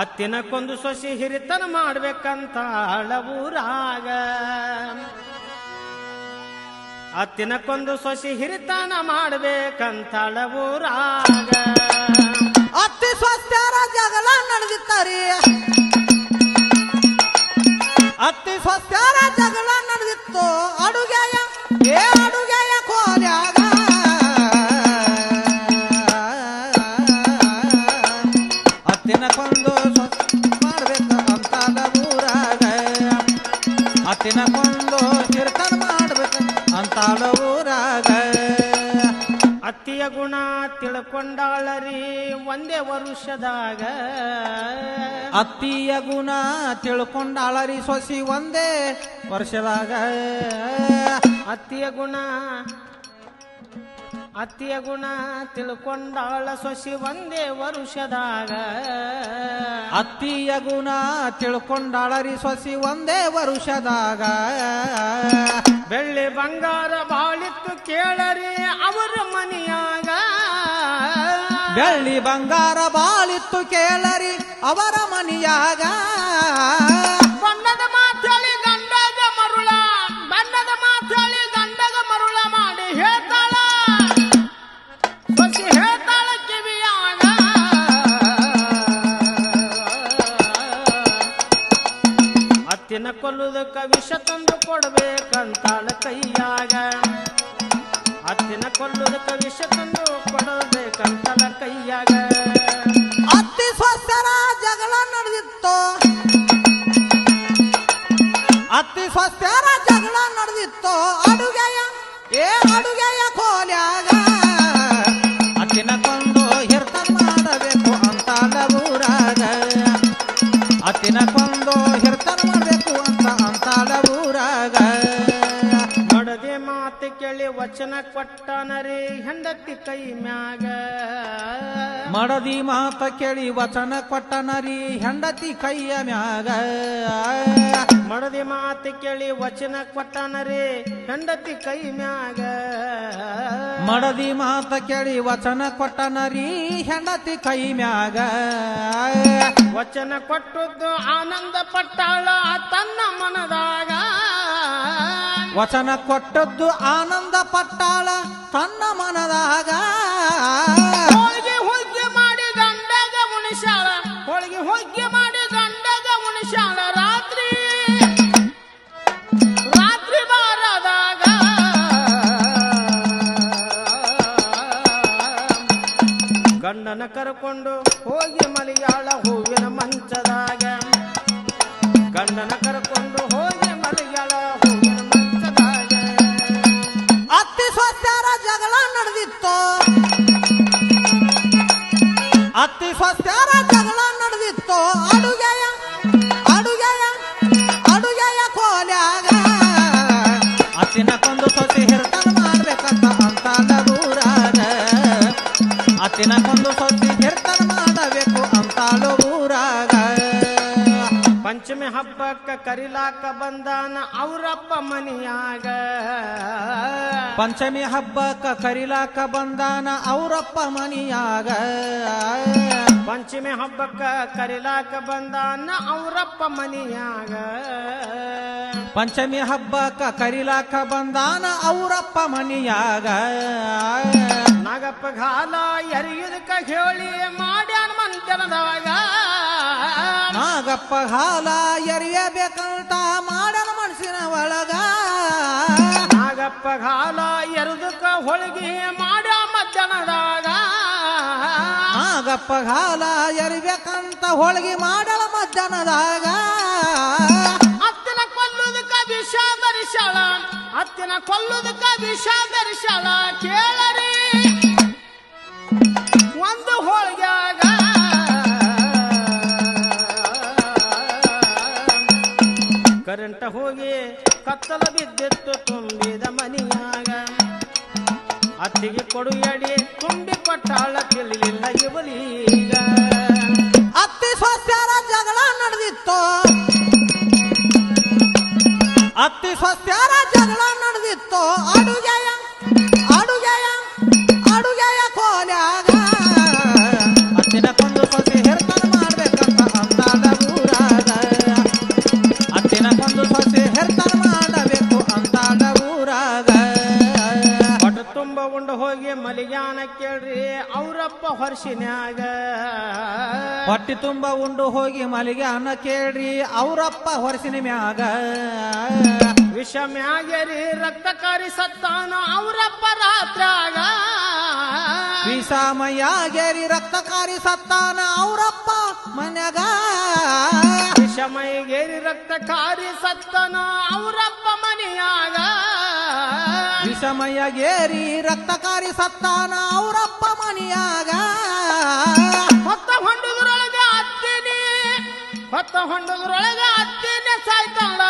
ಅತ್ತಿನ ಕೊಂದು ಸೊಸಿ ಹಿರಿತನ ಮಾಡ್ಬೇಕಂತ ಅಳವೂರಾಗ ಅತ್ತಿನಕ್ಕೊಂದು ಸೊಸಿ ಹಿರಿತನ ಮಾಡ್ಬೇಕಂತ ಅಳವೂರಾಗ ಅತ್ತಿ ಸ್ವಸ್ಥರ ಜಗಳ ನಡೆದಿತ್ತರಿ. ಅತ್ತಿ ಸ್ವಸ್ಥರ ಜಗಳ ಅತ್ತಿಯ ಗುಣ ತಿಳ್ಕೊಂಡಾಳರಿ ಒಂದೇ ವರುಷದಾಗ. ಅತ್ತಿಯ ಗುಣ ತಿಳ್ಕೊಂಡಾಳರಿ ಸೊಸಿ ಒಂದೇ ವರ್ಷದಾಗ. ಅತ್ತಿಯ ಗುಣ ಅತ್ತಿಯ ಗುಣ ತಿಳ್ಕೊಂಡಾಳ ಸೊಸಿ ಒಂದೇ ವರುಷದಾಗ. ಅತ್ತಿಯ ಗುಣ ತಿಳ್ಕೊಂಡಾಳರಿ ಸೊಸಿ ಒಂದೇ ವರುಷದಾಗ. ಬೆಳ್ಳಿ ಬಂಗಾರ ಬಾಳಿತ್ತು ಕೇಳರಿ ಅವರ ಮನೆಯಾಗ. ಬೆಳ್ಳಿ ಬಂಗಾರ ಬಾಳಿತ್ತು ಕೇಳರಿ ಅವರ ಮನೆಯಾಗ. ಬಣ್ಣದ ಮಾತಳಿ ಗಂಡದ ಮರುಳ ಬಣ್ಣದ ಮಾತಳಿ ಗಂಡದ ಮರುಳ ಮಾಡಿ ಹೇಳ್ತಾಳ. ಸೊಸಿ ಹೇಳ್ತಾಳ ಕಿವಿಯಾಗ. ಅತ್ತಿನ ಕೊಲ್ಲುದಕ್ಕ ವಿಷ ಅತ್ತಿನ ಕೊಲ್ಲುದಕ್ಕ ವಿಷ ತಂದು ವಚನ ಕೊಟ್ಟನರಿ ಹೆಂಡತಿ ಕೈ ಮ್ಯಾಗ. ಮಡದಿ ಮಾತ ಕೇಳಿ ವಚನ ಕೊಟ್ಟನರಿ ಹೆಂಡತಿ ಕೈಯ ಮ್ಯಾಗ. ಮಡದಿ ಮಾತು ಕೇಳಿ ವಚನ ಕೊಟ್ಟನರಿ ಹೆಂಡತಿ ಕೈ ಮ್ಯಾಗ. ಮಡದಿ ಮಾತ ಕೇಳಿ ವಚನ ಕೊಟ್ಟನರಿ ಹೆಂಡತಿ ಕೈ ಮ್ಯಾಗ. ವಚನ ಕೊಟ್ಟದ್ದು ಆನಂದ ಪಟ್ಟಾಳ ತನ್ನ ಮನದಾಗ. ವಚನ ಕೊಟ್ಟದ್ದು ಆನಂದ ಪಟ್ಟಾಳ ತನ್ನ ಮನದಾಗ. ಹೋಳಿಗೆ ಹುಗ್ಗಿ ಮಾಡಿ ಗಂಡಗ ಉಣಿಸಾಳ ಹೋಳಿಗೆ ಹುಗ್ಗಿ ಮಾಡಿ ಗಂಡಗ ಉಣಿಸಾಳ ರಾತ್ರಿ. ರಾತ್ರಿ ಬಾರದಾಗ. ಗಂಡನ ಕರ್ಕೊಂಡು ಹೋಗಿ ಮಲಯಾಳ ಕರಿಲಾಕ ಬಂದಾನ ಅವರಪ್ಪ ಮನಿಯಾಗ. ಪಂಚಮಿ ಹಬ್ಬಕ್ಕ ಕರಿಲಾಕ ಬಂದಾನ ಅವರಪ್ಪ ಮನಿಯಾಗ. ಪಂಚಮಿ ಹಬ್ಬಕ್ಕ ಕರಿಲಾಕ ಬಂದಾನ ಅವರಪ್ಪ ಮನಿಯಾಗ. ಪಂಚಮಿ ಹಬ್ಬಕ್ಕ ಕರಿಲಾಕ ಬಂದಾನ ಅವರಪ್ಪ ಮನಿಯಾಗ. ನಾಗಪ್ಪ ಘಾಲ ಎರಿಯುದಕ್ಕ ಹೇಳಿ ಮಾಡ್ಯಾನ ಮಂಚನದಾಗ ನಾಗಪ್ಪ ಹಾಲ ಎರಿಯಬೇಕಂತ ಮಾಡನ ಮನಸ್ಸಿನ ಒಳಗ. ನಾಗಪ್ಪ ಹಾಲ ಎರದಕ್ಕ ಹೊಳಗಿ ಮಾಡ ಮಧ್ಯಾಹ್ನದಾಗ. ನಾಗಪ್ಪ ಹಾಲ ಎರಿಬೇಕಂತ ಹೋಳಿಗೆ ಮಾಡಲ ಮಧ್ಯಾಹ್ನದಾಗ. ಅತ್ತಿನ ಕೊಲ್ಲುದಕ್ಕ ವಿಷ ಧರಿಸಾಳ ಅತ್ತಿನ ಕೊಲ್ಲುದಕ್ಕ ವಿಷ ಧರಿಸಾಳ ಕೇಳರಿ. ಹೋಗಿ ಕತ್ತಲ ಬಿದ್ದಿತ್ತು, ತುಂಬಿದ ಮನಿಯಾಗ. ಅತ್ತಿಗೆ ಕೊಡು ಎಡಿ ತುಂಬಿ ಕೊಟ್ಟಾಳ ತಿಳಿಲಿಲ್ಲ ಇವಲೀಗ ಅತ್ತಿ ಸೊಸ್ಯಾರ ಜಗಳ ನಡೆದಿತ್ತು. ಅತ್ತಿ ಸೊಸ್ಯಾರ ಜಗಳ ನಡೆದಿತ್ತು. ಅಡುಗೆಯ ಹೊರ್ಸಿನ್ಯಾಗ ಹೊಟ್ಟಿ ತುಂಬ ಉಂಡು ಹೋಗಿ ಮಲಿಗೆ ಅನ್ನ ಕೇಳ್ರಿ ಅವರಪ್ಪ ಹೊರಸಿನ ಮ್ಯಾಗ. ವಿಷ ಮ್ಯಾಗರಿ ರಕ್ತಕಾರಿ ಸತ್ತಾನ ಅವರಪ್ಪ ರಾತ್ರಾಗ ವಿಷಮಯಾಗೇರಿ ರಕ್ತಕಾರಿ ಸತ್ತಾನ ಅವರಪ್ಪ ಮನ್ಯಾಗ. ರಕ್ತ ರಕ್ತಕಾರಿ ಸತ್ತನ ಅವರಪ್ಪ ಮನೆಯಾಗ. ವಿಷಮಯಗೇರಿ ರಕ್ತಕಾರಿ ಸತ್ತಾನ ಅವರಪ್ಪ ಮನಿಯಾಗ. ಹೊತ್ತ ಹೊಂಡದ್ರೊಳಗ ಅತ್ತಿನ ಸಾಯ್ತಾಳ.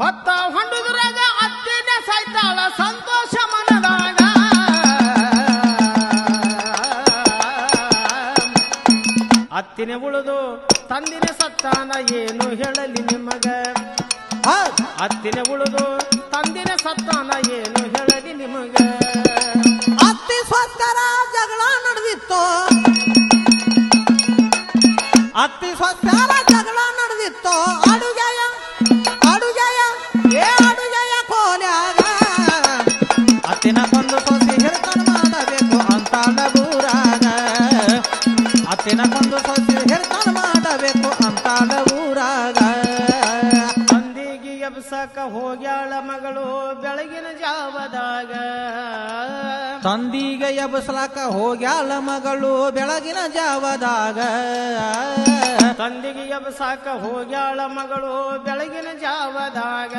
ಹೊತ್ತ ಹೊಂಡದ್ರೊಳಗ ಅತ್ತಿನ ಸಾಯ್ತಾಳ. ಸಂತೋಷ ಮನದಾಗ. ಅತ್ತಿನ ಉಳಿದು ತಂದಿನ ಸತ್ತಾನ ಏನು ಹೇಳಲಿ ನಿಮಗ? ಅತ್ತಿನ ಹತ್ತಿನ ಉಳಿದು ತಂದಿನ ಸತ್ತಾನ ಏನು ಹೇಳಲಿ ನಿಮಗ? ಅತ್ತಿ ಸ್ವಸ್ಥರ ಜಗಳ ನಡೆದಿತ್ತು. ಅತ್ತಿ ಸ್ವಸ್ಥರ ಜಗಳ ನಡೆದಿತ್ತು ತಂದಿಗೆ ಎಬಸ್ಲಾಕ ಹೋಗ್ಯಾಳ ಮಗಳು ಬೆಳಗಿನ ಜಾವದಾಗ. ತಂದಿಗೆ ಎಬಸಾಕ ಹೋಗ್ಯಾಳ ಮಗಳು ಬೆಳಗಿನ ಜಾವದಾಗ.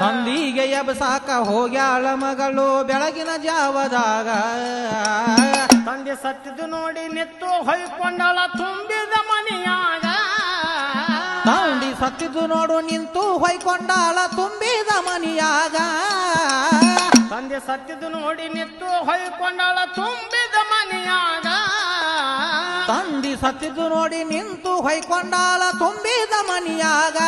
ತಂದಿಗೆ ಎಬಸಾಕ ಹೋಗ್ಯಾಳ ಮಗಳು ಬೆಳಗಿನ ಜಾವದಾಗ. ತಂದೆ ಸತ್ತಿದ್ದು ನೋಡಿ ನಿತ್ತು ಹೊಯ್ಕೊಂಡಳ ತುಂಬಿದ ಮನೆಯಾಗ. ತಂದೆ ಸತ್ತಿದ್ದು ನೋಡು ನಿಂತು ಹೊಯ್ಕೊಂಡಾಳ ತುಂಬಿದ ಮನಿಯಾಗ. ತಂದೆ ಸತ್ತಿದ್ದು ನೋಡಿ ನಿತ್ತು ಹೊಯ್ಕೊಂಡಳ ತುಂಬಿದ ಮನೆಯಾಗ. ತಂದಿ ಸತ್ತಿದ್ದು ನೋಡಿ ನಿಂತು ಹೊಯ್ಕೊಂಡಾಳ ತುಂಬಿದ ಮನಿಯಾಗ.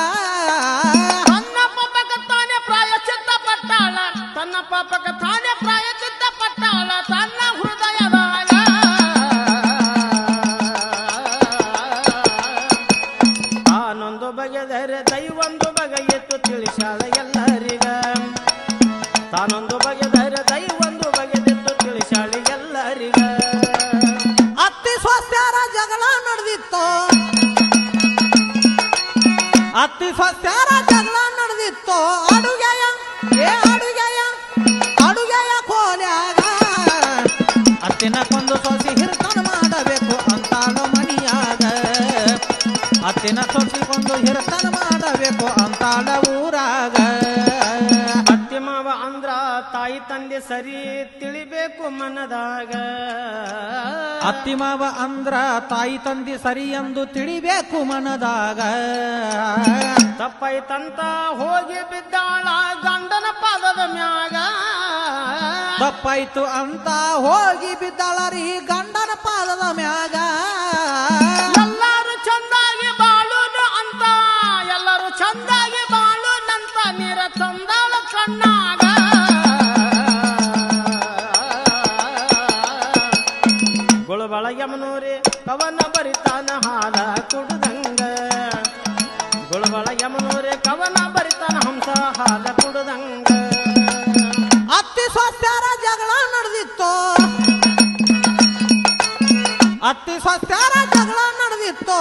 ಅತ್ತಿನ ಸೊಸಿ ಕೊಂದು ಹಿರ್ತನ ಮಾಡಬೇಕು ಅಂತಾಳ ಊರಾಗ. ಅತ್ತಿ ಮಾವ ಅಂದ್ರ ತಾಯಿ ತಂದೆ ಸರಿ ತಿಳಿಬೇಕು ಮನದಾಗ. ಅತ್ತಿ ಮಾವ ಅಂದ್ರ ತಾಯಿ ತಂದೆ ಸರಿ ಎಂದು ತಿಳಿಬೇಕು ಮನದಾಗ. ತಪ್ಪೈತಂತ ಹೋಗಿ ಬಿದ್ದಾಳ ಗಂಡನ ಪಾದದ ಮ್ಯಾಗ. ತಪ್ಪಾಯ್ತು ಅಂತ ಹೋಗಿ ಬಿದ್ದಾಳ ರೀ ಗಂಡನ ಪಾದದ ಮ್ಯಾಗ. ಗುಳಬಳ ಯಮನೂರಿ ಕವನ ಬರಿತಾನ ಹಾಲ ಕುಡುದಂಗ. ಗುಳಬಳ ಯಮನೂರಿ ಕವನ ಬರಿತಾನ ಹಂಸ ಹಾಲ ಕುಡುದಂಗ. ಅತ್ತಿ ಸ್ವಸ್ತ್ಯಾರ ಜಗಳ ನಡೆದಿತ್ತು? ಅತ್ತಿ ಸ್ವಸ್ತ್ಯಾರ ಜಗಳ ನಡೆದಿತ್ತು?